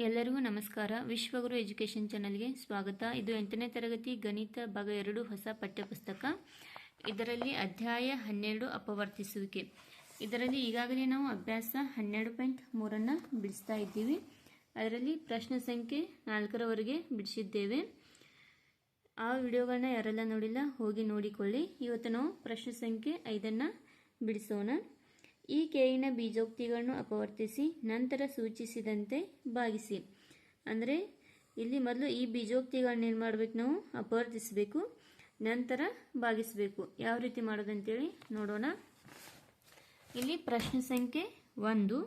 ಎಲ್ಲರಿಗೂ ನಮಸ್ಕಾರ. ವಿಶ್ವಗುರು ಎಜುಕೇಷನ್ ಚಾನಲ್ಗೆ ಸ್ವಾಗತ. ಇದು ಎಂಟನೇ ತರಗತಿ ಗಣಿತ ಭಾಗ ಎರಡು ಹೊಸ ಪಠ್ಯಪುಸ್ತಕ. ಇದರಲ್ಲಿ ಅಧ್ಯಾಯ ಹನ್ನೆರಡು ಅಪವರ್ತಿಸುವಿಕೆ. ಇದರಲ್ಲಿ ಈಗಾಗಲೇ ನಾವು ಅಭ್ಯಾಸ ಹನ್ನೆರಡು ಪಾಯಿಂಟ್ ಮೂರನ್ನು ಬಿಡಿಸ್ತಾ ಇದ್ದೀವಿ. ಅದರಲ್ಲಿ ಪ್ರಶ್ನೆ ಸಂಖ್ಯೆ ನಾಲ್ಕರವರೆಗೆ ಬಿಡಿಸಿದ್ದೇವೆ. ಆ ವಿಡಿಯೋಗಳನ್ನ ಯಾರೆಲ್ಲ ನೋಡಿಲ್ಲ, ಹೋಗಿ ನೋಡಿಕೊಳ್ಳಿ. ಇವತ್ತು ನಾವು ಪ್ರಶ್ನೆ ಸಂಖ್ಯೆ ಐದನ್ನು ಬಿಡಿಸೋಣ. ಈ ಕೆಳಗಿನ ಬೀಜೋಕ್ತಿಗಳನ್ನು ಅಪವರ್ತಿಸಿ, ನಂತರ ಸೂಚಿಸಿದಂತೆ ಭಾಗಿಸಿ ಅಂದರೆ, ಇಲ್ಲಿ ಮೊದಲು ಈ ಬೀಜೋಕ್ತಿಗಳನ್ನ ಏನು ಮಾಡಬೇಕು ನಾವು? ಅಪವರ್ತಿಸಬೇಕು, ನಂತರ ಭಾಗಿಸಬೇಕು ಯಾವ ರೀತಿ ಮಾಡೋದಂತೇಳಿ ನೋಡೋಣ. ಇಲ್ಲಿ ಪ್ರಶ್ನೆ ಸಂಖ್ಯೆ ಒಂದು.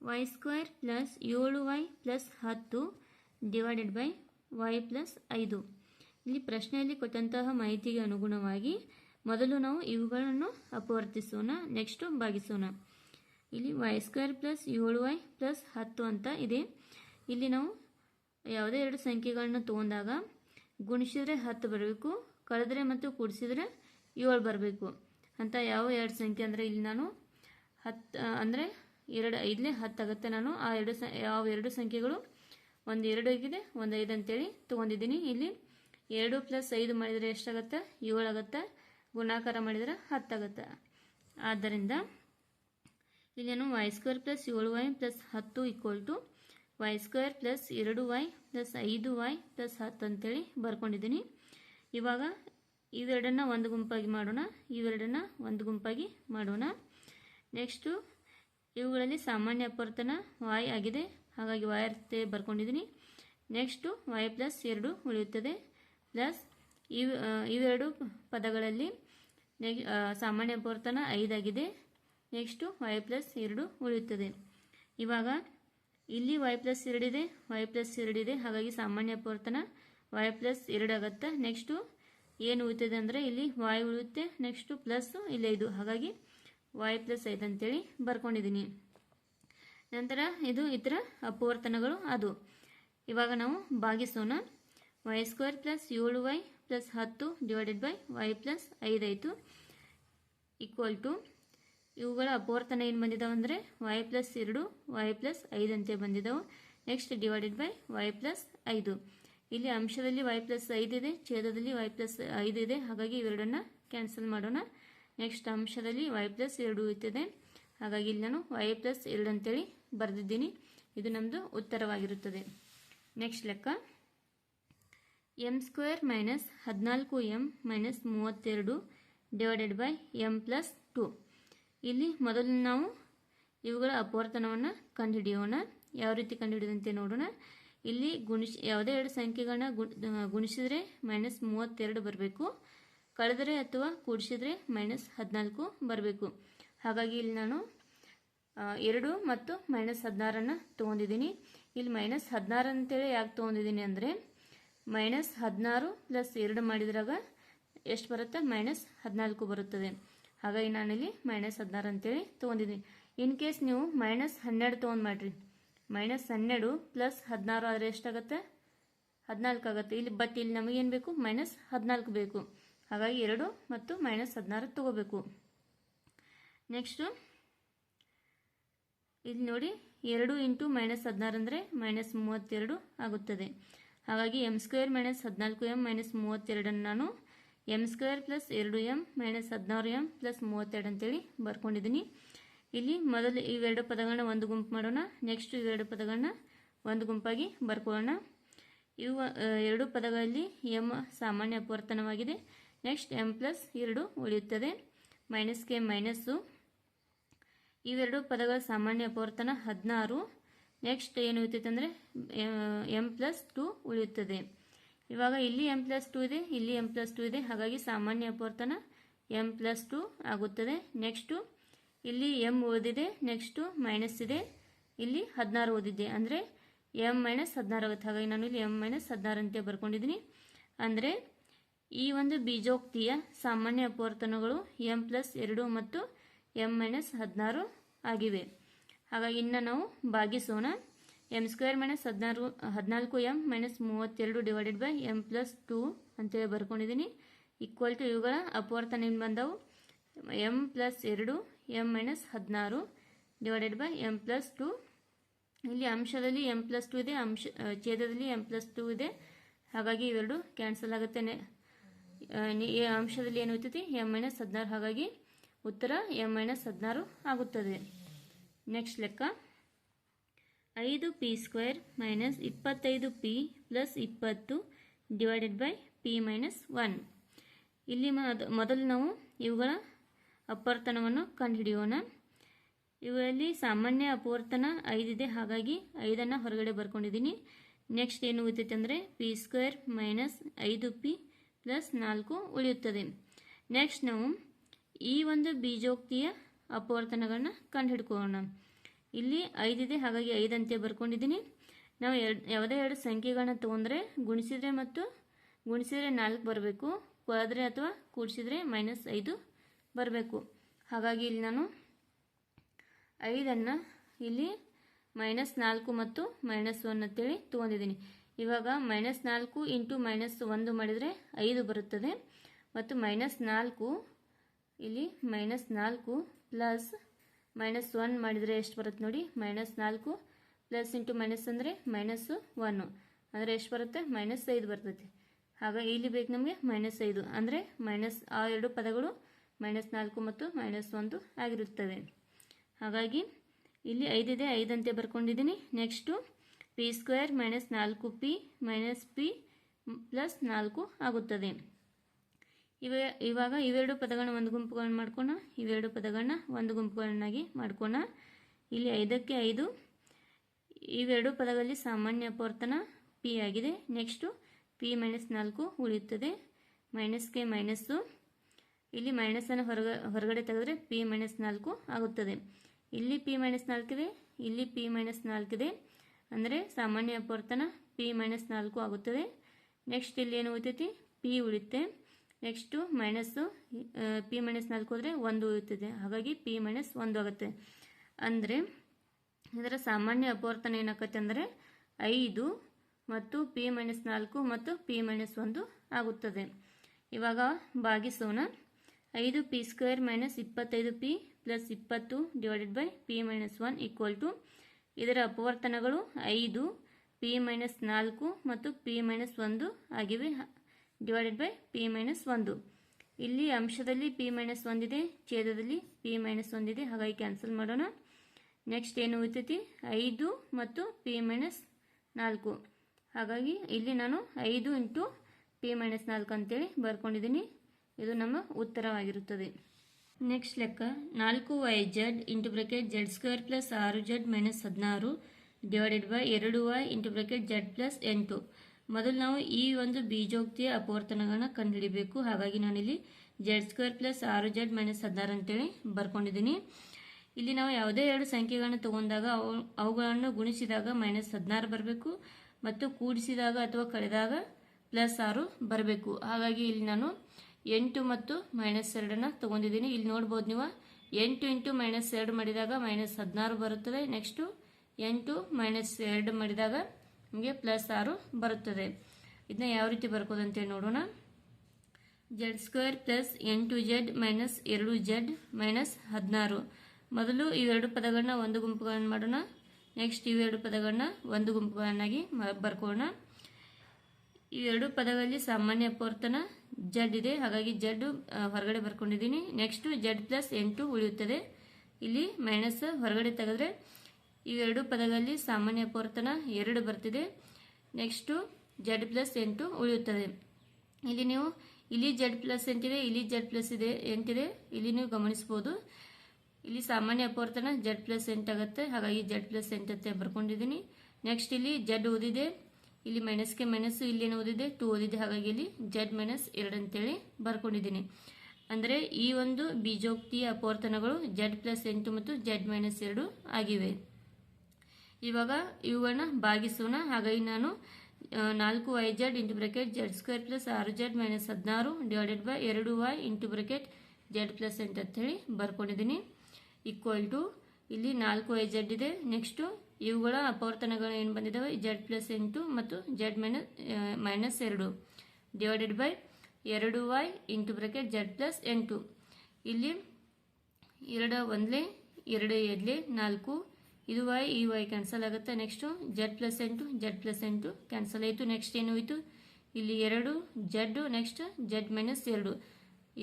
ವೈ ಸ್ಕ್ವೇರ್ ಪ್ಲಸ್ ಏಳು ವೈ ಪ್ಲಸ್ ಹತ್ತು ಡಿವೈಡೆಡ್ ಬೈ ವೈ ಪ್ಲಸ್ ಐದು. ಇಲ್ಲಿ ಪ್ರಶ್ನೆಯಲ್ಲಿ ಕೊಟ್ಟಂತಹ ಮಾಹಿತಿಗೆ ಅನುಗುಣವಾಗಿ ಮೊದಲು ನಾವು ಇವುಗಳನ್ನು ಅಪವರ್ತಿಸೋಣ ನೆಕ್ಸ್ಟು ಭಾಗಿಸೋಣ. ಇಲ್ಲಿ ವೈ ಸ್ಕ್ವೇರ್ ಪ್ಲಸ್ ಏಳು ವೈ ಪ್ಲಸ್ ಹತ್ತು ಅಂತ ಇದೆ. ಇಲ್ಲಿ ನಾವು ಯಾವುದೇ ಎರಡು ಸಂಖ್ಯೆಗಳನ್ನ ತೊಗೊಂಡಾಗ ಗುಣಿಸಿದರೆ ಹತ್ತು ಬರಬೇಕು, ಕಳೆದ್ರೆ ಮತ್ತು ಕೂಡಿಸಿದರೆ ಏಳು ಬರಬೇಕು. ಅಂತ ಯಾವ ಎರಡು ಸಂಖ್ಯೆ ಅಂದರೆ ಇಲ್ಲಿ ನಾನು ಹತ್ತು ಅಂದರೆ ಎರಡು ಐದಲೇ ಆಗುತ್ತೆ ನಾನು. ಆ ಎರಡು ಯಾವ ಎರಡು ಸಂಖ್ಯೆಗಳು? ಒಂದು ಎರಡು ಆಗಿದೆ, ಒಂದು ಐದು ಅಂತೇಳಿ ತೊಗೊಂಡಿದ್ದೀನಿ. ಇಲ್ಲಿ ಎರಡು ಪ್ಲಸ್ ಐದು ಮಾಡಿದರೆ ಎಷ್ಟಾಗತ್ತೆ? ಏಳು ಆಗುತ್ತೆ. ಗುಣಾಕಾರ ಮಾಡಿದರೆ ಹತ್ತಾಗುತ್ತೆ. ಆದ್ದರಿಂದ ಇಲ್ಲೇನು ವೈ ಸ್ಕ್ವೇರ್ ಪ್ಲಸ್ ಏಳು ವೈ ಪ್ಲಸ್ ಹತ್ತು equal to Y square plus ಎರಡು ವೈ ಪ್ಲಸ್ ಐದು ವೈ ಪ್ಲಸ್ ಹತ್ತು ಅಂತೇಳಿ ಬರ್ಕೊಂಡಿದ್ದೀನಿ. ಇವಾಗ ಇವೆರಡನ್ನು ಒಂದು ಗುಂಪಾಗಿ ಮಾಡೋಣ. ಇವೆರಡನ್ನು ಒಂದು ಗುಂಪಾಗಿ ಮಾಡೋಣ. ನೆಕ್ಸ್ಟು ಇವುಗಳಲ್ಲಿ ಸಾಮಾನ್ಯ ಅಪವರ್ತನ ವಾಯ್ ಆಗಿದೆ. ಹಾಗಾಗಿ ವಾಯ್ ಅರ್ಥ ಬರ್ಕೊಂಡಿದ್ದೀನಿ. ನೆಕ್ಸ್ಟು ವೈ ಪ್ಲಸ್ ಎರಡು ಉಳಿಯುತ್ತದೆ. ಪ್ಲಸ್ ಇವ್ ಇವೆರಡು ಪದಗಳಲ್ಲಿ ನೆಗ್ ಸಾಮಾನ್ಯ ಅಪವರ್ತನ ಐದಾಗಿದೆ. ನೆಕ್ಸ್ಟು ವೈ ಪ್ಲಸ್ ಎರಡು ಉಳಿಯುತ್ತದೆ. ಇವಾಗ ಇಲ್ಲಿ ವೈ ಪ್ಲಸ್ ಎರಡಿದೆ ವೈ ಪ್ಲಸ್ ಎರಡಿದೆ ಹಾಗಾಗಿ ಸಾಮಾನ್ಯ ಅಪವರ್ತನ ವೈ ಪ್ಲಸ್ ಎರಡು ಆಗುತ್ತೆ? ನೆಕ್ಸ್ಟು ಏನು ಉಳಿತದೆ ಅಂದರೆ ಇಲ್ಲಿ ವಾಯ್ ಉಳಿಯುತ್ತೆ, ನೆಕ್ಸ್ಟು ಪ್ಲಸ್ಸು ಇಲ್ಲಿ ಇದು ಹಾಗಾಗಿ ವಾಯ್ ಪ್ಲಸ್ ಐದು ಅಂತೇಳಿ ಬರ್ಕೊಂಡಿದ್ದೀನಿ. ನಂತರ ಇದು ಇತರ ಅಪವರ್ತನಗಳು ಅದು. ಇವಾಗ ನಾವು ಭಾಗಿಸೋಣ. ವೈ ಸ್ಕ್ವೇರ್ ಪ್ಲಸ್ ಏಳು ವೈ ಪ್ಲಸ್ ಹತ್ತು ಡಿವೈಡೆಡ್ ಬೈ ವೈ ಪ್ಲಸ್ ಐದಾಯಿತು ಈಕ್ವಲ್ ಟು ಇವುಗಳ ಅಪವರ್ತನ ಏನು ಬಂದಿದ್ದಾವೆ ಅಂದರೆ ವೈ ಪ್ಲಸ್ ಎರಡು ವೈ ಪ್ಲಸ್ ಐದು ಅಂತ ಬಂದಿದ್ದಾವೆ next divided by Y plus ಐದು. ಇಲ್ಲಿ ಅಂಶದಲ್ಲಿ ವೈ ಪ್ಲಸ್ ಐದು ಇದೆ, ಛೇದದಲ್ಲಿ ವೈ ಪ್ಲಸ್ ಐದು ಇದೆ, ಹಾಗಾಗಿ ಇವೆರಡನ್ನ ಕ್ಯಾನ್ಸಲ್ ಮಾಡೋಣ. ನೆಕ್ಸ್ಟ್ ಅಂಶದಲ್ಲಿ ವೈ ಪ್ಲಸ್ ಎರಡು ಇರ್ತದೆ, ಹಾಗಾಗಿ ಇಲ್ಲಿ ನಾನು ವೈ ಪ್ಲಸ್ ಎರಡು ಅಂತೇಳಿ ಬರೆದಿದ್ದೀನಿ. ಇದು ನಮ್ಮದು ಉತ್ತರವಾಗಿರುತ್ತದೆ. ನೆಕ್ಸ್ಟ್ ಲೆಕ್ಕ. ಎಂ ಸ್ಕ್ವೇರ್ ಮೈನಸ್ ಹದಿನಾಲ್ಕು ಎಂ ಮೈನಸ್ ಮೂವತ್ತೆರಡು divided by M plus two ಇಲ್ಲಿ ಮೊದಲು ನಾವು ಇವುಗಳ ಅಪವರ್ತನವನ್ನು ಕಂಡುಹಿಡಿಯೋಣ. ಯಾವ ರೀತಿ ಕಂಡುಹಿಡಿದಂತೆ ನೋಡೋಣ. ಇಲ್ಲಿ ಗುಣಿಸ್, ಯಾವುದೇ ಎರಡು ಸಂಖ್ಯೆಗಳನ್ನ ಗುಣಿಸಿದರೆ ಮೈನಸ್ ಮೂವತ್ತೆರಡು ಬರಬೇಕು. ಕಳೆದರೆ ಅಥವಾ ಕೂಡಿಸಿದರೆ ಮೈನಸ್ ಹದಿನಾಲ್ಕು ಬರಬೇಕು. ಹಾಗಾಗಿ ಇಲ್ಲಿ ನಾನು ಎರಡು ಮತ್ತು ಮೈನಸ್ ಹದಿನಾರನ್ನು ತೊಗೊಂಡಿದ್ದೀನಿ. ಇಲ್ಲಿ ಮೈನಸ್ ಹದಿನಾರು ಅಂತೇಳಿ ಯಾಕೆ ತೊಗೊಂಡಿದ್ದೀನಿ ಅಂದರೆ ಮೈನಸ್ ಹದಿನಾರು ಪ್ಲಸ್ ಎರಡು ಮಾಡಿದ್ರಾಗ ಎಷ್ಟು ಬರುತ್ತೆ? ಮೈನಸ್ ಹದಿನಾಲ್ಕು ಬರುತ್ತದೆ. ಹಾಗಾಗಿ ನಾನಿಲ್ಲಿ ಮೈನಸ್ ಹದಿನಾರು ಅಂತೇಳಿ ತೊಗೊಂಡಿದ್ದೀನಿ. ಇನ್ ಕೇಸ್ ನೀವು ಮೈನಸ್ ಹನ್ನೆರಡು ತೊಗೊಂಡು ಮಾಡಿರಿ. ಮೈನಸ್ ಹನ್ನೆರಡು ಪ್ಲಸ್ ಹದಿನಾರು ಆದರೆ ಎಷ್ಟಾಗುತ್ತೆ? ಹದಿನಾಲ್ಕು ಆಗುತ್ತೆ. ಇಲ್ಲಿ ಬಟ್ ಇಲ್ಲಿ ನಮಗೇನು ಬೇಕು? ಮೈನಸ್ ಹದಿನಾಲ್ಕು ಬೇಕು. ಹಾಗಾಗಿ ಎರಡು ಮತ್ತು ಮೈನಸ್ ಹದಿನಾರು ತಗೋಬೇಕು. ನೆಕ್ಸ್ಟು ಇಲ್ಲಿ ನೋಡಿ ಎರಡು ಇಂಟು ಮೈನಸ್ ಹದಿನಾರು ಅಂದರೆ ಮೈನಸ್ ಮೂವತ್ತೆರಡು ಆಗುತ್ತದೆ. ಹಾಗಾಗಿ ಎಂ ಸ್ಕ್ವೇರ್ ಮೈನಸ್ ಹದಿನಾಲ್ಕು ಎಂ ಮೈನಸ್ ಮೂವತ್ತೆರಡನ್ನು ನಾನು ಎಂ ಸ್ಕ್ವೇರ್ ಪ್ಲಸ್ ಎರಡು ಎಂ ಮೈನಸ್ ಹದಿನಾರು ಎಂ ಪ್ಲಸ್ ಮೂವತ್ತೆರಡು ಅಂತೇಳಿ ಬರ್ಕೊಂಡಿದ್ದೀನಿ. ಇಲ್ಲಿ ಮೊದಲು ಇವೆರಡು ಪದಗಳನ್ನ ಒಂದು ಗುಂಪು ಮಾಡೋಣ. ನೆಕ್ಸ್ಟ್ ಇವೆರಡು ಪದಗಳನ್ನ ಒಂದು ಗುಂಪಾಗಿ ಬರ್ಕೊಳ್ಳೋಣ. ಇವು ಎರಡು ಪದಗಳಲ್ಲಿ ಎಂ ಸಾಮಾನ್ಯ ಅಪವರ್ತನವಾಗಿದೆ. ನೆಕ್ಸ್ಟ್ ಎಂ ಪ್ಲಸ್ ಎರಡು ಉಳಿಯುತ್ತದೆ. ಮೈನಸ್ಗೆ ಮೈನಸ್ಸು ಇವೆರಡು ಪದಗಳ ಸಾಮಾನ್ಯ ಅಪವರ್ತನ ಹದಿನಾರು. ನೆಕ್ಸ್ಟ್ ಏನು ಉಳಿತೈತೆ ಅಂದರೆ ಎಂ ಪ್ಲಸ್ ಟು ಉಳಿಯುತ್ತದೆ. ಇವಾಗ ಇಲ್ಲಿ ಎಂ ಪ್ಲಸ್ ಟು ಇದೆ, ಇಲ್ಲಿ ಎಂ ಪ್ಲಸ್ ಟು ಇದೆ, ಹಾಗಾಗಿ ಸಾಮಾನ್ಯ ಅಪವರ್ತನ ಎಂ ಪ್ಲಸ್ ಟು ಆಗುತ್ತದೆ. ನೆಕ್ಸ್ಟು, ಇಲ್ಲಿ ಎಂ ಓದಿದೆ ನೆಕ್ಸ್ಟು ಮೈನಸ್ ಇದೆ, ಇಲ್ಲಿ ಹದಿನಾರು ಓದಿದೆ ಅಂದರೆ ಎಂ ಮೈನಸ್ ಹದಿನಾರು ಆಗುತ್ತೆ. ಹಾಗಾಗಿ ನಾನು ಇಲ್ಲಿ ಎಂ ಮೈನಸ್ ಹದಿನಾರು ಅಂತ ಬರ್ಕೊಂಡಿದ್ದೀನಿ. ಅಂದರೆ ಈ ಒಂದು ಬೀಜೋಕ್ತಿಯ ಸಾಮಾನ್ಯ ಅಪವರ್ತನಗಳು ಎಂ ಪ್ಲಸ್ ಎರಡು ಮತ್ತು ಎಂ ಮೈನಸ್ ಹದಿನಾರು ಆಗಿವೆ. ಹಾಗಾಗಿ ಇನ್ನು ನಾವು ಭಾಗಿಸೋಣ. ಎಂ ಸ್ಕ್ವೇರ್ ಮೈನಸ್ ಹದಿನಾರು, ಹದಿನಾಲ್ಕು ಎಂ ಮೈನಸ್ ಮೂವತ್ತೆರಡು divided by M plus two ಅಂತೇಳಿ ಬರ್ಕೊಂಡಿದ್ದೀನಿ ಈಕ್ವಲ್ ಟು ಇವುಗಳ ಅಪವರ್ತನ ಬಂದವು. ಎಂ ಪ್ಲಸ್ ಎರಡು ಎಂ ಮೈನಸ್ ಹದಿನಾರು divided by M plus two ಇಲ್ಲಿ ಅಂಶದಲ್ಲಿ ಎಂ ಪ್ಲಸ್ ಟು ಇದೆ, ಅಂಶ ಛೇದದಲ್ಲಿ ಎಂ ಪ್ಲಸ್ ಟು ಇದೆ. ಹಾಗಾಗಿ ಇವೆರಡು ಕ್ಯಾನ್ಸಲ್ ಆಗುತ್ತೆ ಅಂಶದಲ್ಲಿ ಏನು ಹೋಗ್ತೈತಿ ಎಂ ಮೈನಸ್ ಹದಿನಾರು. ಹಾಗಾಗಿ ಉತ್ತರ ಎಂ ಮೈನಸ್ ಹದಿನಾರು ಆಗುತ್ತದೆ. ನೆಕ್ಸ್ಟ್ ಲೆಕ್ಕ. ಐದು ಪಿ ಸ್ಕ್ವೇರ್ ಮೈನಸ್ ಇಪ್ಪತ್ತೈದು ಪಿ ಪ್ಲಸ್ ಇಪ್ಪತ್ತು divided by P minus one. ಇಲ್ಲಿ ಮೊದ- ಮೊದಲು ನಾವು ಇವುಗಳ ಅಪವರ್ತನವನ್ನು ಕಂಡುಹಿಡಿಯೋಣ. ಇವುಗಳಲ್ಲಿ ಸಾಮಾನ್ಯ ಅಪವರ್ತನ ಐದಿದೆ, ಹಾಗಾಗಿ ಐದನ್ನು ಹೊರಗಡೆ ಬರ್ಕೊಂಡಿದ್ದೀನಿ. ನೆಕ್ಸ್ಟ್ ಏನು ಉಳಿತೈತೆ ಅಂದರೆ ಪಿ ಸ್ಕ್ವೇರ್ ಮೈನಸ್ ಐದು ಪಿ ಪ್ಲಸ್ ನಾಲ್ಕು ಉಳಿಯುತ್ತದೆ. ನೆಕ್ಸ್ಟ್ ನಾವು ಈ ಒಂದು ಬೀಜೋಕ್ತಿಯ ಅಪವರ್ತನಗಳನ್ನ ಕಂಡುಹಿಡ್ಕೋಣ ಇಲ್ಲಿ ಐದಿದೆ, ಹಾಗಾಗಿ ಐದಂತೆ ಬರ್ಕೊಂಡಿದ್ದೀನಿ. ನಾವು ಎರಡು, ಯಾವುದೇ ಎರಡು ಸಂಖ್ಯೆಗಳನ್ನ ತೊಗೊಂಡ್ರೆ ಗುಣಿಸಿದ್ರೆ ಮತ್ತು ಗುಣಿಸಿದರೆ ನಾಲ್ಕು ಬರಬೇಕು. ಕಳೆದ್ರೆ ಅಥವಾ ಕೂಡಿಸಿದರೆ ಮೈನಸ್ ಐದು ಬರಬೇಕು. ಹಾಗಾಗಿ ಇಲ್ಲಿ ನಾನು ಐದನ್ನು ಇಲ್ಲಿ ಮೈನಸ್ ನಾಲ್ಕು ಮತ್ತು ಮೈನಸ್ ಒನ್ ಅಂತೇಳಿ ತೊಗೊಂಡಿದ್ದೀನಿ. ಇವಾಗ ಮೈನಸ್ ನಾಲ್ಕು ಇಂಟು ಮೈನಸ್ ಒಂದು ಮಾಡಿದರೆ ಐದು ಬರುತ್ತದೆ. ಮತ್ತು ಮೈನಸ್ ನಾಲ್ಕು, ಇಲ್ಲಿ ಮೈನಸ್ ನಾಲ್ಕು ಪ್ಲಸ್ ಮೈನಸ್ ಒನ್ ಮಾಡಿದರೆ ಎಷ್ಟು ಬರುತ್ತೆ ನೋಡಿ? ಮೈನಸ್ ನಾಲ್ಕು ಪ್ಲಸ್ ಇಂಟು ಮೈನಸ್ ಅಂದರೆ ಮೈನಸ್ಸು ಒನ್ನು ಅಂದರೆ ಎಷ್ಟು ಬರುತ್ತೆ? ಮೈನಸ್ ಐದು ಬರ್ತೈತಿ. ಆಗ ಇಲ್ಲಿ ಬೇಕು ನಮಗೆ ಮೈನಸ್ ಐದು. ಅಂದರೆ ಮೈನಸ್ ಆ ಎರಡು ಪದಗಳು ಮೈನಸ್ ನಾಲ್ಕು ಮತ್ತು ಮೈನಸ್ ಒಂದು ಆಗಿರುತ್ತವೆ. ಹಾಗಾಗಿ ಇಲ್ಲಿ ಐದಿದೆ ಐದಂತೆ ಬರ್ಕೊಂಡಿದ್ದೀನಿ. ನೆಕ್ಸ್ಟು ಪಿ ಸ್ಕ್ವೇರ್ ಮೈನಸ್ ನಾಲ್ಕು ಪಿ ಮೈನಸ್ ಪಿ ಪ್ಲಸ್ ನಾಲ್ಕು ಆಗುತ್ತದೆ. ಇವ ಇವಾಗ ಇವೆರಡು ಪದಗಳನ್ನ ಒಂದು ಗುಂಪುಗಳನ್ನ ಮಾಡ್ಕೋಣ. ಇವೆರಡು ಪದಗಳನ್ನ ಒಂದು ಗುಂಪುಗಳನ್ನಾಗಿ ಮಾಡ್ಕೋಣ. ಇಲ್ಲಿ ಐದಕ್ಕೆ ಐದು. ಇವೆರಡು ಪದಗಳಲ್ಲಿ ಸಾಮಾನ್ಯ ಅಪವರ್ತನ ಪಿ ಆಗಿದೆ. ನೆಕ್ಸ್ಟು ಪಿ ಮೈನಸ್ ನಾಲ್ಕು ಉಳಿಯುತ್ತದೆ. ಮೈನಸ್ಗೆ ಮೈನಸ್ಸು. ಇಲ್ಲಿ ಮೈನಸನ್ನು ಹೊರಗ ಹೊರಗಡೆ ತೆಗೆದ್ರೆ ಪಿ ಮೈನಸ್ ನಾಲ್ಕು ಆಗುತ್ತದೆ. ಇಲ್ಲಿ ಪಿ ಮೈನಸ್ ನಾಲ್ಕಿದೆ, ಇಲ್ಲಿ ಪಿ ಮೈನಸ್ ನಾಲ್ಕಿದೆ. ಅಂದರೆ ಸಾಮಾನ್ಯ ಅಪವರ್ತನ ಪಿ ಮೈನಸ್ ನಾಲ್ಕು ಆಗುತ್ತದೆ. ನೆಕ್ಸ್ಟ್ ಇಲ್ಲಿ ಏನು ಉಳಿತೈತಿ? ಪಿ ಉಳಿಯುತ್ತೆ. ನೆಕ್ಸ್ಟು ಮೈನಸ್ಸು ಪಿ ಮೈನಸ್ ನಾಲ್ಕು ಹೋದರೆ ಒಂದು ಉಳಿಯುತ್ತದೆ ಹಾಗಾಗಿ ಪಿ ಮೈನಸ್ ಒಂದು ಆಗುತ್ತೆ. ಅಂದರೆ, ಇದರ ಸಾಮಾನ್ಯ ಅಪವರ್ತನ ಏನಾಗುತ್ತೆ ಅಂದರೆ, ಐದು ಮತ್ತು ಪಿ ಮೈನಸ್ ನಾಲ್ಕು ಮತ್ತು ಪಿ ಮೈನಸ್ ಒಂದು ಆಗುತ್ತದೆ. ಇವಾಗ ಭಾಗಿಸೋಣ. ಐದು ಪಿ ಸ್ಕ್ವೇರ್ ಮೈನಸ್ ಇಪ್ಪತ್ತೈದು ಪಿ ಪ್ಲಸ್ ಇಪ್ಪತ್ತು divided by P minus one equal to ಇದರ ಅಪವರ್ತನಗಳು ಐದು ಪಿ ಮೈನಸ್ ನಾಲ್ಕು ಮತ್ತು ಪಿ ಮೈನಸ್ ಒಂದು ಆಗಿವೆ. ಡಿವೈಡೆಡ್ ಬೈ ಪಿ ಮೈನಸ್ ಒಂದು ಇಲ್ಲಿ ಅಂಶದಲ್ಲಿ ಪಿ ಮೈನಸ್ ಒಂದಿದೆ ಛೇದದಲ್ಲಿ ಪಿ ಮೈನಸ್ ಒಂದಿದೆ ಹಾಗಾಗಿ ಕ್ಯಾನ್ಸಲ್ ಮಾಡೋಣ. ನೆಕ್ಸ್ಟ್ ಏನು ಉಳಿತೈತಿ? ಐದು ಮತ್ತು ಪಿ ಮೈನಸ್ ನಾಲ್ಕು. ಹಾಗಾಗಿ ಇಲ್ಲಿ ನಾನು ಐದು ಇಂಟು ಪಿ ಮೈನಸ್ ನಾಲ್ಕು ಅಂತೇಳಿ ಬರ್ಕೊಂಡಿದ್ದೀನಿ. ಇದು ನಮ್ಮ ಉತ್ತರವಾಗಿರುತ್ತದೆ. ನೆಕ್ಸ್ಟ್ ಲೆಕ್ಕ, ನಾಲ್ಕು Y Z into bracket Z square plus ಆರು ಜಡ್ ಮೈನಸ್ ಹದಿನಾರು ಡಿವೈಡೆಡ್ ಬೈ ಎರಡು Y into bracket Z plus ಎಂಟು. ಮೊದಲು ನಾವು ಈ ಒಂದು ಬೀಜೋಕ್ತಿಯ ಅಪವರ್ತನಗಳನ್ನ ಕಂಡುಹಿಡಿಬೇಕು. ಹಾಗಾಗಿ ನಾನಿಲ್ಲಿ ಜೆಡ್ ಸ್ಕ್ವೇರ್ ಪ್ಲಸ್ ಆರು ಜೆಡ್ ಮೈನಸ್ ಹದಿನಾರು ಅಂತೇಳಿ ಬರ್ಕೊಂಡಿದ್ದೀನಿ. ಇಲ್ಲಿ ನಾವು ಯಾವುದೇ ಎರಡು ಸಂಖ್ಯೆಗಳನ್ನ ತಗೊಂಡಾಗ ಅವು, ಅವುಗಳನ್ನು ಗುಣಿಸಿದಾಗ ಮೈನಸ್ ಹದಿನಾರು ಬರಬೇಕು ಮತ್ತು ಕೂಡಿಸಿದಾಗ ಅಥವಾ ಕಳೆದಾಗ ಪ್ಲಸ್ ಆರು ಬರಬೇಕು. ಹಾಗಾಗಿ ಇಲ್ಲಿ ನಾನು ಎಂಟು ಮತ್ತು ಮೈನಸ್ ಎರಡನ್ನು ತೊಗೊಂಡಿದ್ದೀನಿ. ಇಲ್ಲಿ ನೋಡ್ಬೋದು ನೀವು, ಎಂಟು ಇಂಟು ಮೈನಸ್ ಎರಡು ಮಾಡಿದಾಗ ಮೈನಸ್ ಹದಿನಾರು ಬರುತ್ತದೆ. ನೆಕ್ಸ್ಟು ಎಂಟು ಮೈನಸ್ ಎರಡು ಮಾಡಿದಾಗ ನಮಗೆ ಪ್ಲಸ್ ಆರು ಬರುತ್ತದೆ. ಇದನ್ನ ಯಾವ ರೀತಿ ಬರ್ಕೋದು ಅಂತೇಳಿ ನೋಡೋಣ ಜೆಡ್ ಸ್ಕ್ವೇರ್ ಪ್ಲಸ್ ಎಂಟು ಜೆಡ್ ಮೈನಸ್ ಎರಡು ಜೆಡ್ ಮೈನಸ್ ಹದಿನಾರು. ಮೊದಲು ಇವೆರಡು ಪದಗಳನ್ನ ಒಂದು ಗುಂಪುಗಳನ್ನು ಮಾಡೋಣ. ನೆಕ್ಸ್ಟ್ ಇವೆರಡು ಪದಗಳನ್ನ ಒಂದು ಗುಂಪುಗಳನ್ನಾಗಿ ಬರ್ಕೋಣ. ಇವೆರಡು ಪದಗಳಲ್ಲಿ ಸಾಮಾನ್ಯ ಅಪವರ್ತನ ಜಡ್ ಇದೆ. ಹಾಗಾಗಿ ಜಡ್ ಹೊರಗಡೆ ಬರ್ಕೊಂಡಿದ್ದೀನಿ. ನೆಕ್ಸ್ಟು ಜಡ್ ಪ್ಲಸ್ ಎಂಟು ಉಳಿಯುತ್ತದೆ. ಇಲ್ಲಿ ಮೈನಸ್ ಹೊರಗಡೆ ತೆಗೆದ್ರೆ ಇವೆರಡು ಪದಗಳಲ್ಲಿ ಸಾಮಾನ್ಯ ಅಪವರ್ತನ ಎರಡು ಬರ್ತಿದೆ. ನೆಕ್ಸ್ಟು ಜಡ್ ಪ್ಲಸ್ ಎಂಟು ಉಳಿಯುತ್ತದೆ. ಇಲ್ಲಿ ನೀವು ಇಲ್ಲಿ ಜಡ್ ಪ್ಲಸ್ ಎಂಟಿದೆ ಇಲ್ಲಿ ಜಡ್ ಪ್ಲಸ್ ಇದೆ ಎಂಟಿದೆ ಇಲ್ಲಿ ನೀವು ಗಮನಿಸ್ಬೋದು ಇಲ್ಲಿ ಸಾಮಾನ್ಯ ಅಪವರ್ತನ ಜಡ್ ಪ್ಲಸ್ ಎಂಟಾಗುತ್ತೆ ಹಾಗಾಗಿ ಜಡ್ ಪ್ಲಸ್ ಅಂತ ಬರ್ಕೊಂಡಿದ್ದೀನಿ. ನೆಕ್ಸ್ಟ್ ಇಲ್ಲಿ ಜಡ್ ಓದಿದೆ, ಇಲ್ಲಿ ಮೈನಸ್ಗೆ ಮೈನಸ್ಸು ಏನು ಓದಿದೆ ಟು ಓದಿದೆ, ಹಾಗಾಗಿ ಇಲ್ಲಿ ಜಡ್ ಮೈನಸ್ ಎರಡು ಅಂತೇಳಿ ಬರ್ಕೊಂಡಿದ್ದೀನಿ. ಅಂದರೆ ಈ ಒಂದು ಬೀಜೋಕ್ತಿಯ ಅಪವರ್ತನಗಳು ಜಡ್ ಪ್ಲಸ್ ಎಂಟು ಮತ್ತು ಜಡ್ ಮೈನಸ್ ಎರಡು ಆಗಿವೆ. ಇವಾಗ ಇವುಗಳನ್ನ ಭಾಗಿಸೋಣ ಹಾಗಾಗಿ ನಾನು ನಾಲ್ಕು Y Z into bracket Z square plus ಆರು ಜೆಡ್ ಮೈನಸ್ ಹದಿನಾರು ಡಿವೈಡೆಡ್ ಬೈ ಎರಡು Y into bracket Z plus ಎಂಟು ಅಂತೇಳಿ ಬರ್ಕೊಂಡಿದ್ದೀನಿ. ಈಕ್ವಲ್ ಟು ಇಲ್ಲಿ ನಾಲ್ಕು ವೈ ಜೆಡ್ ಇದೆ. ನೆಕ್ಸ್ಟು ಇವುಗಳ ಅಪವರ್ತನಗಳು ಏನು ಬಂದಿದ್ದಾವೆ ಜೆಡ್ ಪ್ಲಸ್ ಎಂಟು ಮತ್ತು ಜೆಡ್ ಮೈನಸ್ ಮೈನಸ್ ಎರಡು ಡಿವೈಡೆಡ್ ಬೈ ಎರಡು Y into bracket Z plus ಎಂಟು ಇಲ್ಲಿ ಎರಡು ಒಂದಲೇ, ಎರಡು ಎರಡಲೇ ನಾಲ್ಕು ಇದು ವೈ ಈ ವೈ ಕ್ಯಾನ್ಸಲ್ ಆಗುತ್ತೆ. ನೆಕ್ಸ್ಟು ಜೆಡ್ ಪ್ಲಸ್ ಎಂಟು ಜೆಡ್ ಪ್ಲಸ್ ಎಂಟು ಕ್ಯಾನ್ಸಲ್ ಆಯಿತು. ನೆಕ್ಸ್ಟ್ ಏನು ಹೋಯಿತು? ಇಲ್ಲಿ ಎರಡು ಜಡ್ಡು ನೆಕ್ಸ್ಟ್ ಜೆಡ್ ಮೈನಸ್ ಎರಡು.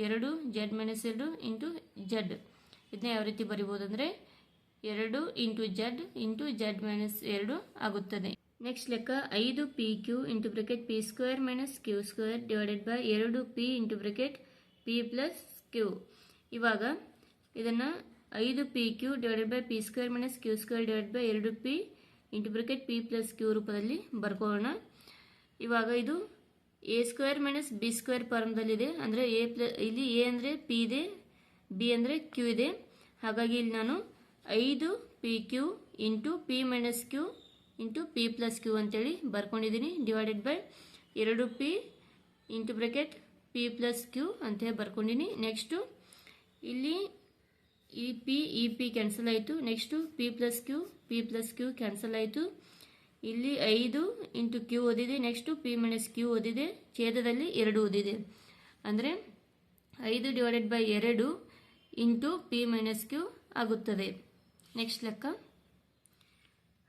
ಎರಡು ಜೆಡ್ ಮೈನಸ್ ಎರಡು ಇಂಟು ಜೆಡ್ ಇದನ್ನ ಯಾವ ರೀತಿ ಬರಿಬೋದು ಅಂದರೆ ಎರಡು into Z into Z minus ಎರಡು ಆಗುತ್ತದೆ. ನೆಕ್ಸ್ಟ್ ಲೆಕ್ಕ, ಐದು P Q into bracket P square minus Q square divided by ಎರಡು P into bracket P plus Q ಇವಾಗ, ಇದನ್ನು ಐದು P Q divided by P square minus Q square divide by ಎರಡು P into bracket P plus Q ರೂಪದಲ್ಲಿ ಬರ್ಕೊಳ್ಳೋಣ. ಇವಾಗ ಇದು A square minus B square ಫಾರ್ಮ್ದಲ್ಲಿದೆ ಅಂದರೆ ಎ ಪ್ಲ, ಇಲ್ಲಿ ಎ ಅಂದರೆ ಪಿ ಇದೆ, ಬಿ ಅಂದರೆ ಕ್ಯೂ ಇದೆ. ಹಾಗಾಗಿ ಇಲ್ಲಿ ನಾನು ಐದು P Q into P minus Q into P plus Q ಅಂತೇಳಿ ಬರ್ಕೊಂಡಿದ್ದೀನಿ. ಡಿವೈಡೆಡ್ ಬೈ ಎರಡು P into bracket P plus Q ಅಂತೇಳಿ ಬರ್ಕೊಂಡಿನಿ ನೆಕ್ಸ್ಟು ಇಲ್ಲಿ ಈ ಪಿ ಇ ಪಿ ಕ್ಯಾನ್ಸಲ್ ಆಯಿತು. Next P plus Q P plus Q cancel ಆಯಿತು. ಇಲ್ಲಿ ಐದು ಇಂಟು ಕ್ಯೂ ಓದಿದೆ. ನೆಕ್ಸ್ಟು ಪಿ ಮೈನಸ್ ಕ್ಯೂ ಓದಿದೆ. ಛೇದದಲ್ಲಿ ಎರಡು ಓದಿದೆ. ಅಂದರೆ ಐದು ಡಿವೈಡೆಡ್ ಬೈ ಎರಡು ಇಂಟು ಪಿ ಮೈನಸ್ ಕ್ಯೂ ಆಗುತ್ತದೆ. ನೆಕ್ಸ್ಟ್ ಲೆಕ್ಕ.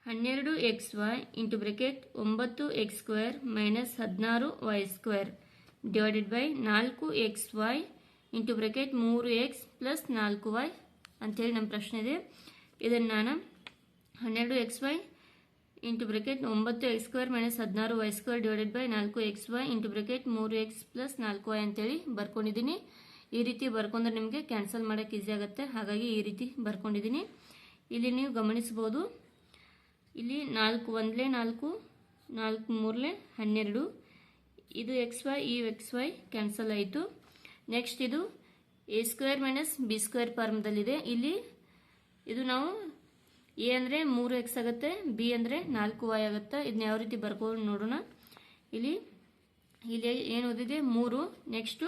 ಹನ್ನೆರಡು ಎಕ್ಸ್ ವೈ ಇಂಟು ಬ್ರೆಕೆಟ್ ಒಂಬತ್ತು ಎಕ್ಸ್ ಸ್ಕ್ವೇರ್ ಮೈನಸ್ ಹದಿನಾರು ವೈ ಸ್ಕ್ವೇರ್ ಡಿವೈಡೆಡ್ ಬೈ ನಾಲ್ಕು ಎಕ್ಸ್ ವೈ ಇಂಟು ಬ್ರೆಕೆಟ್ ಮೂರು ಎಕ್ಸ್ ಪ್ಲಸ್ ನಾಲ್ಕು ವೈ ಅಂಥೇಳಿ ನಮ್ಮ ಪ್ರಶ್ನೆ ಇದೆ. ಇದನ್ನು ನಾನು ಹನ್ನೆರಡು ಎಕ್ಸ್ ವೈ ಇಂಟು ಬ್ರೆಕೆಟ್ ಒಂಬತ್ತು ಎಕ್ಸ್ ಸ್ಕ್ವೇರ್ ಮೈನಸ್ ಹದಿನಾರು ವೈ ಸ್ಕ್ವೇರ್ ಡಿವೈಡೆಡ್ ಬೈ ನಾಲ್ಕು ಎಕ್ಸ್ ವೈ ಇಂಟು ಬ್ರೆಕೆಟ್ ಮೂರು ಎಕ್ಸ್ ಪ್ಲಸ್ ನಾಲ್ಕು ವೈ ಅಂತೇಳಿ ಬರ್ಕೊಂಡಿದ್ದೀನಿ. ಈ ರೀತಿ ಬರ್ಕೊಂಡ್ರೆ ನಿಮಗೆ ಕ್ಯಾನ್ಸಲ್ ಮಾಡೋಕ್ಕೆ ಈಸಿ ಆಗುತ್ತೆ. ಹಾಗಾಗಿ ಈ ರೀತಿ ಬರ್ಕೊಂಡಿದ್ದೀನಿ. ಇಲ್ಲಿ ನೀವು ಗಮನಿಸ್ಬೋದು ಇಲ್ಲಿ ನಾಲ್ಕು ಒಂದಲೇ ನಾಲ್ಕು ನಾಲ್ಕು ಮೂರಲೇ ಹನ್ನೆರಡು. ಇದು ಎಕ್ಸ್ ವೈ ಈ ಎಕ್ಸ್ ವೈ ಕ್ಯಾನ್ಸಲ್ ಆಯಿತು. ನೆಕ್ಸ್ಟ್ ಇದು A square minus B square ಫಾರ್ಮ್ದಲ್ಲಿದೆ ಇಲ್ಲಿ ಇದು ನಾವು ಎ ಅಂದರೆ ಮೂರು ಎಕ್ಸ್ ಆಗುತ್ತೆ ಬಿ ಅಂದರೆ ನಾಲ್ಕು ವೈ ಆಗುತ್ತೆ. ಇದನ್ನ ಯಾವ ರೀತಿ ಬರ್ಕೊಂಡು ನೋಡೋಣ. ಇಲ್ಲಿ ಇಲ್ಲಿ ಏನು ಓದಿದೆ? ಮೂರು. ನೆಕ್ಸ್ಟು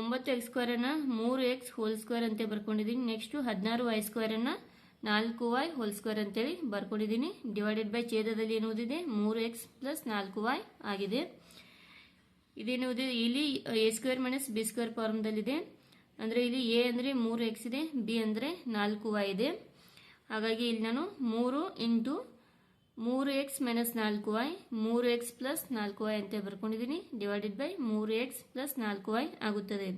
ಒಂಬತ್ತು ಎಕ್ಸ್ ಸ್ಕ್ವೇರನ್ನು ಮೂರು ಎಕ್ಸ್ ಹೋಲ್ ಸ್ಕ್ವೇರ್ ಅಂತ ಬರ್ಕೊಂಡಿದ್ದೀನಿ ನೆಕ್ಸ್ಟು ಹದಿನಾರು ವೈ ಸ್ಕ್ವೇರನ್ನು ನಾಲ್ಕು ವೈ ಹೋಲ್ ಸ್ಕ್ವೇರ್ ಅಂತೇಳಿ ಬರ್ಕೊಂಡಿದ್ದೀನಿ ಡಿವೈಡೆಡ್ ಬೈ ಛೇದದಲ್ಲಿ ಏನು ಓದಿದೆ? ಮೂರು ಎಕ್ಸ್ ಪ್ಲಸ್ ನಾಲ್ಕು ವೈ ಆಗಿದೆ. ಇದೇನು ಓದಿದೆ? ಇಲ್ಲಿ A square minus B square ಫಾರ್ಮ್ದಲ್ಲಿದೆ ಅಂದರೆ ಇಲ್ಲಿ ಎ ಅಂದರೆ ಮೂರು ಎಕ್ಸ್ ಇದೆ, ಬಿ ಅಂದರೆ ನಾಲ್ಕು ವೈ ಇದೆ. ಹಾಗಾಗಿ ಇಲ್ಲಿ ನಾನು ಮೂರು ಇಂಟು ಮೂರು ಎಕ್ಸ್ ಮೈನಸ್ ನಾಲ್ಕು ವೈ ಮೂರು ಎಕ್ಸ್ ಪ್ಲಸ್ ನಾಲ್ಕು ವೈ ಅಂತ ಬರ್ಕೊಂಡಿದ್ದೀನಿ ಡಿವೈಡೆಡ್ ಬೈ ಮೂರು ಎಕ್ಸ್ ಪ್ಲಸ್ ನಾಲ್ಕು ವೈ ಆಗುತ್ತದೆ.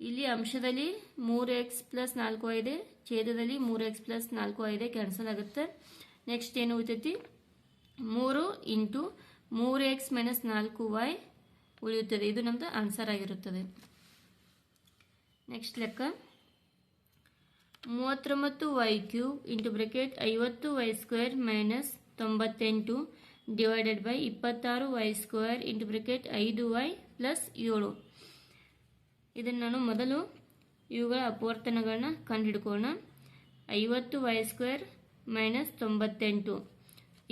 ಇಲ್ಲಿ ಅಂಶದಲ್ಲಿ ಮೂರು ಎಕ್ಸ್ ಪ್ಲಸ್ ನಾಲ್ಕು ವೈ ಇದೆ, ಛೇದದಲ್ಲಿ ಮೂರು ಎಕ್ಸ್ ಪ್ಲಸ್ ನಾಲ್ಕು ವೈ ಇದೆ ಕ್ಯಾನ್ಸಲ್ ಆಗುತ್ತೆ. ನೆಕ್ಸ್ಟ್ ಏನು ಉಳಿತೈತಿ? ಮೂರು ಇಂಟು ಮೂರು ಎಕ್ಸ್ ಮೈನಸ್ ನಾಲ್ಕು ವೈ ಉಳಿಯುತ್ತದೆ. ಇದು ನಮ್ಮದು ಆನ್ಸರ್ ಆಗಿರುತ್ತದೆ. ನೆಕ್ಸ್ಟ್ ಲೆಕ್ಕ. ಮೂವತ್ತೊಂಬತ್ತು ವೈ ಕ್ಯೂ ಇಂಟು ಬ್ರೆಕೆಟ್ ಐವತ್ತು ವೈ ಸ್ಕ್ವೇರ್ ಮೈನಸ್ ತೊಂಬತ್ತೆಂಟು ಡಿವೈಡೆಡ್ ಬೈ ಇಪ್ಪತ್ತಾರು ವೈ ಸ್ಕ್ವೇರ್ ಇಂಟು ಬ್ರೆಕೆಟ್ ಐದು ವೈ ಪ್ಲಸ್ ಏಳು. ಇದನ್ನು ನಾನು ಮೊದಲು ಇವುಗಳ ಅಪವರ್ತನಗಳನ್ನ ಕಂಡುಹಿಡ್ಕೋಣ ಐವತ್ತು ವೈ ಸ್ಕ್ವೇರ್ ಮೈನಸ್ ತೊಂಬತ್ತೆಂಟು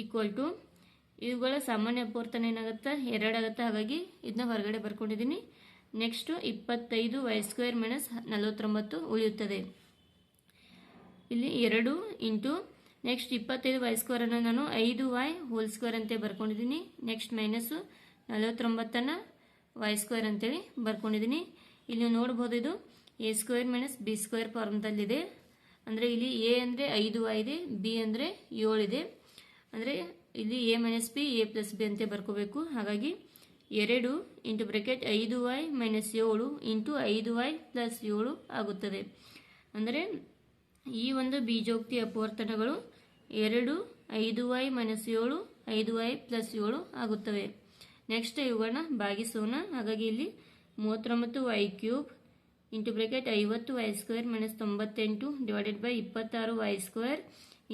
ಈಕ್ವಲ್ ಟು ಇವುಗಳ ಸಾಮಾನ್ಯ ಅಪವರ್ತನ ಏನಾಗುತ್ತೆ? ಎರಡಾಗುತ್ತೆ? ಹಾಗಾಗಿ ಇದನ್ನ ಹೊರಗಡೆ ಬರ್ಕೊಂಡಿದ್ದೀನಿ ನೆಕ್ಸ್ಟು ಇಪ್ಪತ್ತೈದು ವೈ ಸ್ಕ್ವೇರ್ ಮೈನಸ್ ನಲವತ್ತೊಂಬತ್ತು ಉಳಿಯುತ್ತದೆ. ಇಲ್ಲಿ ಎರಡು ಇಂಟು ನೆಕ್ಸ್ಟ್ ಇಪ್ಪತ್ತೈದು ವೈ ಸ್ಕ್ವೇರನ್ನು ನಾನು ಐದು ವೈ ಹೋಲ್ ಸ್ಕ್ವೇರ್ ಅಂತ ಬರ್ಕೊಂಡಿದ್ದೀನಿ. ನೆಕ್ಸ್ಟ್ ಮೈನಸ್ಸು ನಲವತ್ತೊಂಬತ್ತನ್ನು ವೈ ಸ್ಕ್ವೇರ್ ಅಂತೇಳಿ ಬರ್ಕೊಂಡಿದ್ದೀನಿ. ಇಲ್ಲಿ ನೋಡ್ಬೋದು ಇದು A square minus B square ಫಾರ್ಮ್ದಲ್ಲಿದೆ ಅಂದರೆ ಇಲ್ಲಿ ಎ ಅಂದರೆ ಐದು ವೈ ಇದೆ ಬಿ ಅಂದರೆ ಏಳಿದೆ ಅಂದರೆ ಇಲ್ಲಿ a minus b a plus b ಅಂತ ಬರ್ಕೋಬೇಕು. ಹಾಗಾಗಿ ಎರಡು ಇಂಟು ಬ್ರೆಕೆಟ್ ಐದು ವೈ ಮೈನಸ್ ಏಳು ಇಂಟು ಐದು ವೈ ಪ್ಲಸ್ ಏಳು ಆಗುತ್ತದೆ. ಅಂದರೆ ಈ ಒಂದು ಬೀಜೋಕ್ತಿ ಅಪವರ್ತನಗಳು ಎರಡು, ಐದು ವೈ ಮೈನಸ್ ಏಳು, ಐದು ವೈ ಪ್ಲಸ್ ಏಳು ಆಗುತ್ತವೆ. ನೆಕ್ಸ್ಟ್ ಇವುಗಳನ್ನ ಭಾಗಿಸೋಣ. ಹಾಗಾಗಿ ಇಲ್ಲಿ ಮೂವತ್ತೊಂಬತ್ತು ವೈ ಕ್ಯೂಬ್ ಇಂಟು ಬ್ರೆಕೆಟ್ ಐವತ್ತು ವೈ ಸ್ಕ್ವೇರ್ ಮೈನಸ್ ತೊಂಬತ್ತೆಂಟು ಡಿವೈಡೆಡ್ ಬೈ ಇಪ್ಪತ್ತಾರು ವೈ ಸ್ಕ್ವೇರ್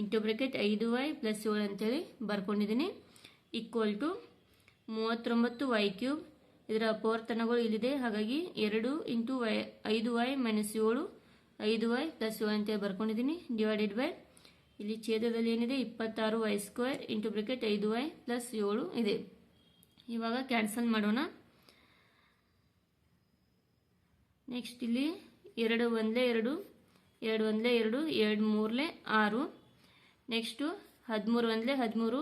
ಇಂಟು ಬ್ರೆಕೆಟ್ ಐದು ವೈ ಪ್ಲಸ್ ಏಳು ಅಂತೇಳಿ ಬರ್ಕೊಂಡಿದ್ದೀನಿ. ಈಕ್ವಲ್ ಟು ಮೂವತ್ತೊಂಬತ್ತು ವೈ ಕ್ಯೂಬ್ ಇದರ ಅಪವರ್ತನಗಳು ಇಲ್ಲಿದೆ. ಹಾಗಾಗಿ ಎರಡು ಇಂಟು ವೈ, ಐದು ವೈ ಮೈನಸ್ ಏಳು, ಐದು ವೈ ಪ್ಲಸ್ ಏಳು ಅಂತ ಬರ್ಕೊಂಡಿದ್ದೀನಿ. ಡಿವೈಡೆಡ್ ಬೈ ಇಲ್ಲಿ ಛೇದದಲ್ಲಿ ಏನಿದೆ? ಇಪ್ಪತ್ತಾರು ವೈ ಸ್ಕ್ವೇರ್ ಇಂಟು ಬ್ರಿಕೆಟ್ ಐದು ವೈ ಪ್ಲಸ್ ಏಳು ಇದೆ. ಇವಾಗ ಕ್ಯಾನ್ಸಲ್ ಮಾಡೋಣ. ನೆಕ್ಸ್ಟ್ ಇಲ್ಲಿ ಎರಡು ಒಂದಲೇ ಎರಡು ಎರಡು ಒಂದಲೇ ಎರಡು ಎರಡು ಮೂರಲೇ ಆರು. ನೆಕ್ಸ್ಟು ಹದಿಮೂರು ಒಂದಲೇ ಹದಿಮೂರು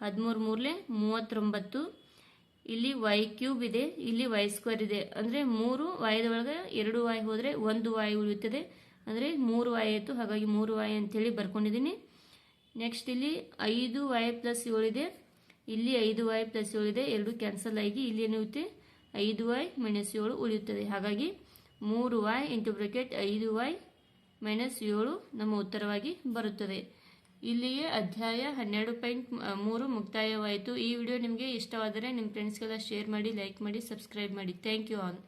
ಹದಿಮೂರು ಮೂರಲೇ ಮೂವತ್ತೊಂಬತ್ತು. ಇಲ್ಲಿ ವೈ ಕ್ಯೂಬ್ ಇದೆ, ಇಲ್ಲಿ ವೈ ಸ್ಕ್ವೇರ್ ಇದೆ. ಅಂದರೆ ಮೂರು ವಾಯದ ಒಳಗೆ ಎರಡು ವಾಯ್ ಹೋದರೆ ಒಂದು ವಾಯು ಉಳಿಯುತ್ತದೆ. ಅಂದರೆ ಮೂರು ವಾಯ್ ಆಯಿತು, ಹಾಗಾಗಿ ಮೂರು ವಾಯ್ ಅಂತೇಳಿ ಬರ್ಕೊಂಡಿದ್ದೀನಿ. ನೆಕ್ಸ್ಟ್ ಇಲ್ಲಿ ಐದು ವಾಯ್ ಪ್ಲಸ್ ಏಳಿದೆ ಇಲ್ಲಿ ಐದು ವಾಯ್ ಪ್ಲಸ್ ಏಳಿದೆ ಎರಡು ಕ್ಯಾನ್ಸಲ್ ಆಗಿ ಇಲ್ಲಿ ಏನಿರುತ್ತೆ ಐದು ವಾಯ್ ಮೈನಸ್ ಏಳು ಉಳಿಯುತ್ತದೆ. ಹಾಗಾಗಿ ಮೂರು ವಾಯ್ ಇಂಟು ಬ್ರೆಕೆಟ್ ಐದು ವಾಯ್ ಮೈನಸ್ ಏಳು ನಮ್ಮ ಉತ್ತರವಾಗಿ ಬರುತ್ತದೆ. ಇಲ್ಲಿಯೇ ಅಧ್ಯಾಯ ಹನ್ನೆರಡು ಪಾಯಿಂಟ್ ಮೂರು ಮುಕ್ತಾಯವಾಯಿತು. ಈ ವಿಡಿಯೋ ನಿಮಗೆ ಇಷ್ಟವಾದರೆ ನಿಮ್ಮ ಫ್ರೆಂಡ್ಸ್ಗೆಲ್ಲ ಶೇರ್ ಮಾಡಿ ಲೈಕ್ ಮಾಡಿ ಸಬ್ಸ್ಕ್ರೈಬ್ ಮಾಡಿ. Thank you all